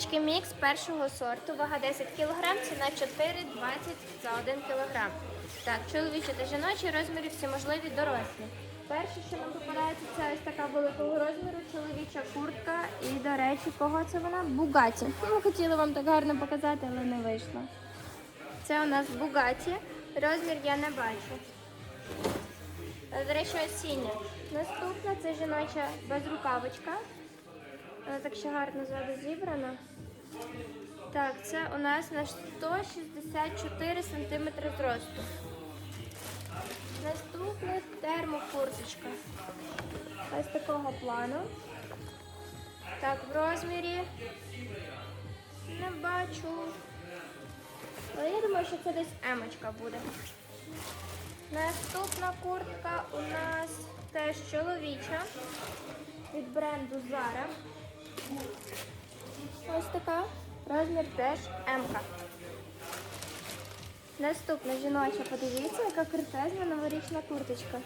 Кросівочки мікс першого сорту, вага 10 кг, ціна 4,20 за 1 кг. Так, чоловічі та жіночі розміри всі можливі дорослі. Перше, що нам попадається, це ось така великого розміру чоловіча куртка. І, до речі, кого це вона? Бугаті. Ми хотіли вам так гарно показати, але не вийшло. Це у нас Бугаті. Розмір я не бачу. До речі, осіння. Наступна це жіноча безрукавочка. Вона так ще гарно ззаду зібрана. Так, це у нас на 164 см зросту. Наступна термокурточка. Ось такого плану. Так, в розмірі не бачу. Але я думаю, що це десь емочка буде. Наступна куртка у нас теж чоловіча від бренду Zara. Ось така. Розмір теж М. Наступна жіноча, подивіться, яка крутезна новорічна курточка.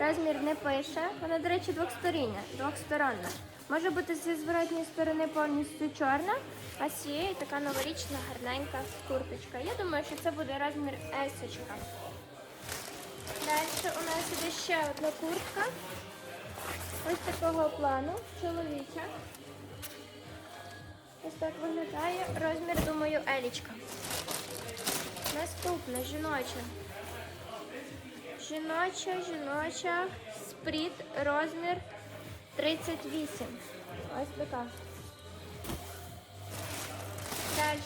Розмір не пише. Вона, до речі, двохсторіння, двохсторонна. Може бути зі зворотньої сторони повністю чорна, а з цієї така новорічна гарненька курточка. Я думаю, що це буде розмір есочка. Далі у нас іде ще одна куртка. Ось такого плану, чоловіча. Ось так виглядає. Розмір, думаю, елічка. Наступна жіноча. Жіноча, жіноча, спріт, розмір 38. Ось така. Далі.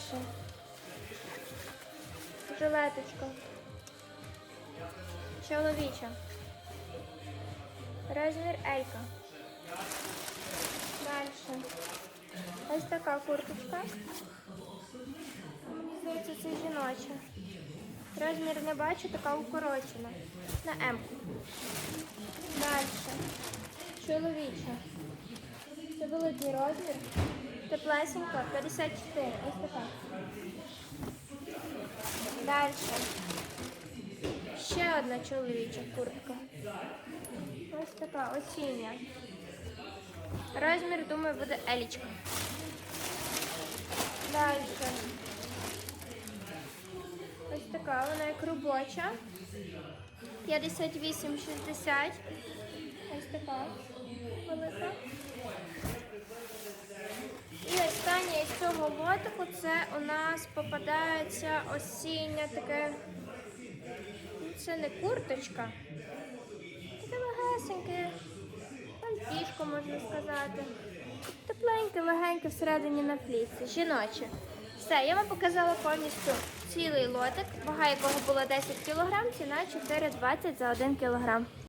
Жилеточка. Чоловіча. Розмір Елька. Далі. Ось така курточка. Мені здається, це жіноча. Розмір не бачу, така укорочена. На М. Далі. Чоловіча. Це великий розмір. Теплесенька, 54. Ось така. Далі. Ще одна чоловіча куртка. Ось така осіння. Розмір, думаю, буде елічка. Далі. Ось така, вона як робоча. 58,60. Ось така велика. І останнє із цього лотику це у нас попадається осіння таке. Це не курточка. Таке легесеньке. Пальтішко, можна сказати. Тепленьке, легеньке всередині на флісі. Жіноче. Все, я вам показала повністю цілий лотик, вага якого була 10 кг, ціна 4,20 за 1 кг.